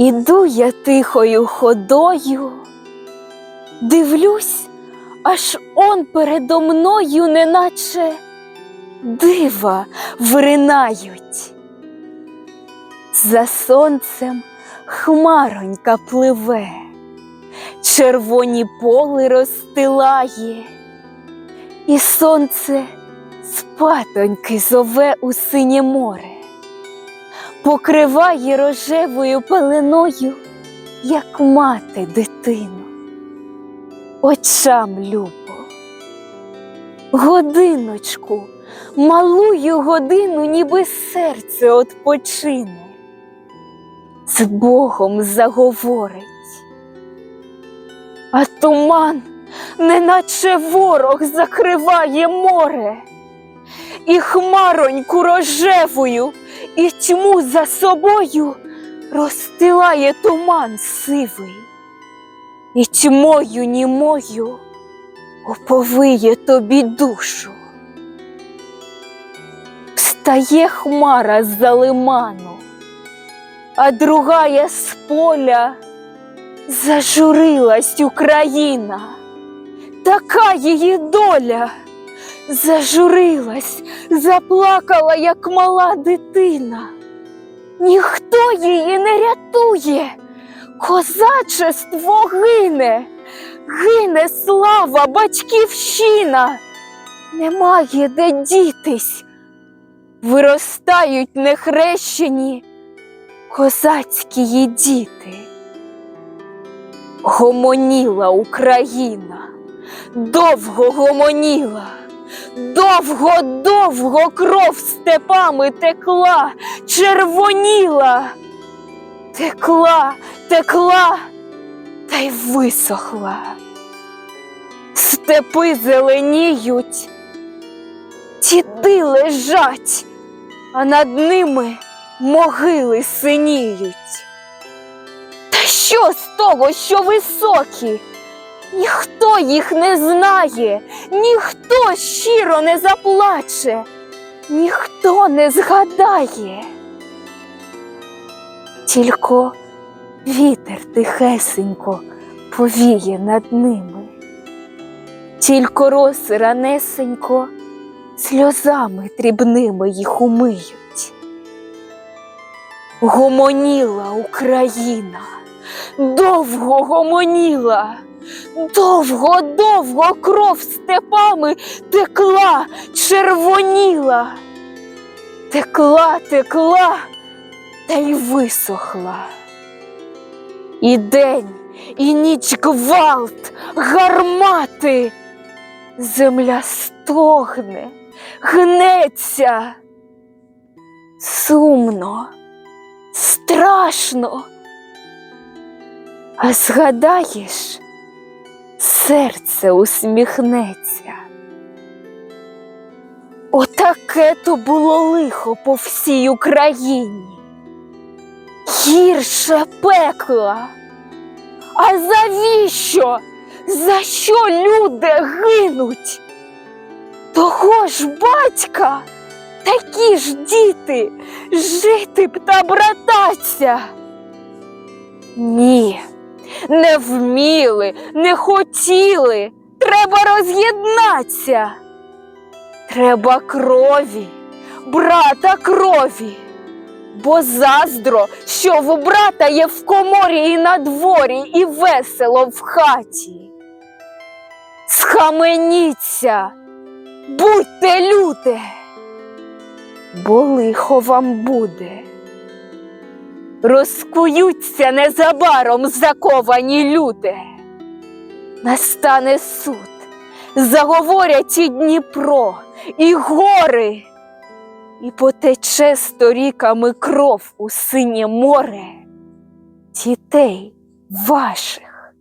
Іду я тихою ходою, дивлюсь, аж он передо мною, неначе дива виринають. За сонцем хмаронька пливе, червоні поли розстилає, і сонце спатоньки зове у синє море покриває рожевою пеленою, як мати дитину. Очам любо, годиночку, малую годину, ніби серце odpoчине, з Богом заговорить. А туман, неначе ворог закриває море, і хмароньку рожевою і тьму за собою розстилає туман сивий, і тьмою німою оповиє тобі душу. Встає хмара з-за лиману, а другая з поля зажурилась Україна, така її доля. Зажурилась, заплакала, як мала дитина. Ніхто її не рятує, козачество гине, гине слава, батьківщина, немає де дітись, виростають нехрещені козацькі діти. Гомоніла Україна, довго гомоніла. Довго, довго кров степами текла, червоніла, текла, текла та й висохла. Степи зеленіють, діди лежать, а над ними могили синіють. Та що з того, що високі? Ніхто їх не знає, ніхто щиро не заплаче, ніхто не згадає. Тільки вітер тихесенько повіє над ними, тільки роси ранесенько сльозами дрібними їх умиють. Гомоніла Україна, довго гомоніла. Довго, довго кров степами текла, червоніла, текла, текла та й висохла. І день, і ніч гвалт, гармати, земля стогне, гнеться, сумно, страшно. А згадаєш, серце усміхнеться. Отаке то було лихо по всій Україні. Гірше пекла. А завіщо? За що люди гинуть? Того ж батька, такі ж діти, жити б та брататься. Ні не вміли, не хотіли. Треба роз'єднатися. Треба крові, брата крові. Бо заздро, що в брата є в коморі і на дворі, і весело в хаті. Схаменіться, будьте люди, бо лихо вам буде. Розкуються незабаром заковані люди. Настане суд, заговорять і Дніпро, і гори, і потече сторіками кров у синє море дітей ваших.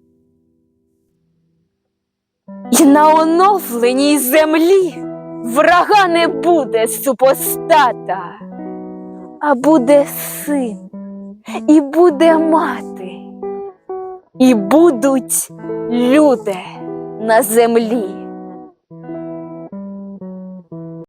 І на оновленій землі врага не буде супостата, а буде син і буде мати, і будуть люди на землі.